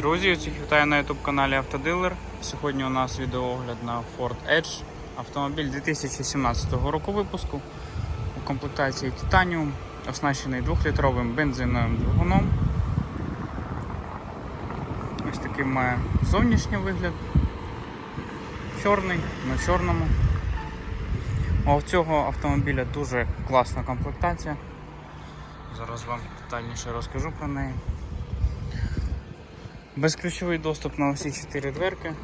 Друзі, усіх вітаю на YouTube каналі Автодилер. Сьогодні у нас відеоогляд на Ford Edge. Автомобіль 2017 року випуску у комплектації Titanium, оснащений 2-літровим бензиновим двигуном. Ось такий має зовнішній вигляд. Чорний, на чорному. У цього автомобіля дуже класна комплектація. Зараз вам детальніше розкажу про неї. Безключовий доступ на усі 4 дверки,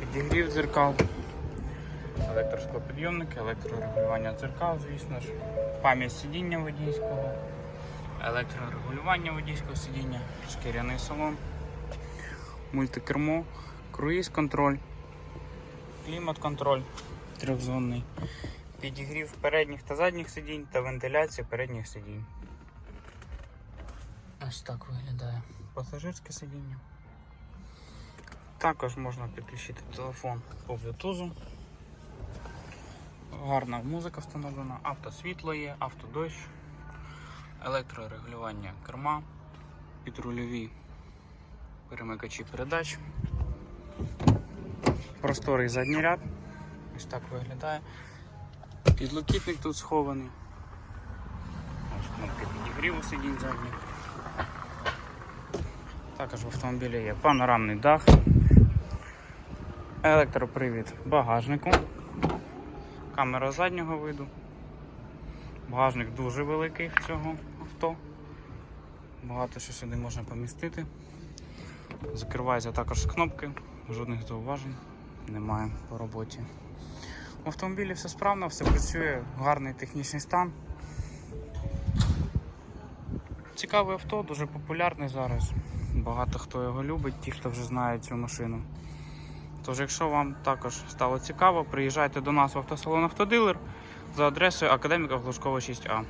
підігрів дзеркал, електросклопідйомники, електрорегулювання дзеркал, звісно ж, пам'ять сидіння водійського, електрорегулювання водійського сидіння, шкіряний салон, мультикермо, круїз-контроль, клімат-контроль трьохзонний, підігрів передніх та задніх сидінь та вентиляція передніх сидінь. Ось так виглядає пасажирське сидіння. Також можна підключити телефон по Bluetooth. Гарна музика встановлена, автосвітло є, автодощ, електрорегулювання керма, підрульові перемикачі передач, просторий задній ряд. Ось так виглядає. Підлокітник тут схований. Ось кнопки підігріву сидінь задніх. Також в автомобілі є панорамний дах, електропривід багажнику, камера заднього виду. Багажник дуже великий в цього авто. Багато що сюди можна помістити. Закривається також кнопки, жодних зауважень немає по роботі. В автомобілі все справно, все працює, гарний технічний стан. Цікаве авто, дуже популярне зараз. Багато хто його любить, ті, хто вже знає цю машину. Тож, якщо вам також стало цікаво, приїжджайте до нас в автосалон Автодилер за адресою Академіка Глушкова 6А.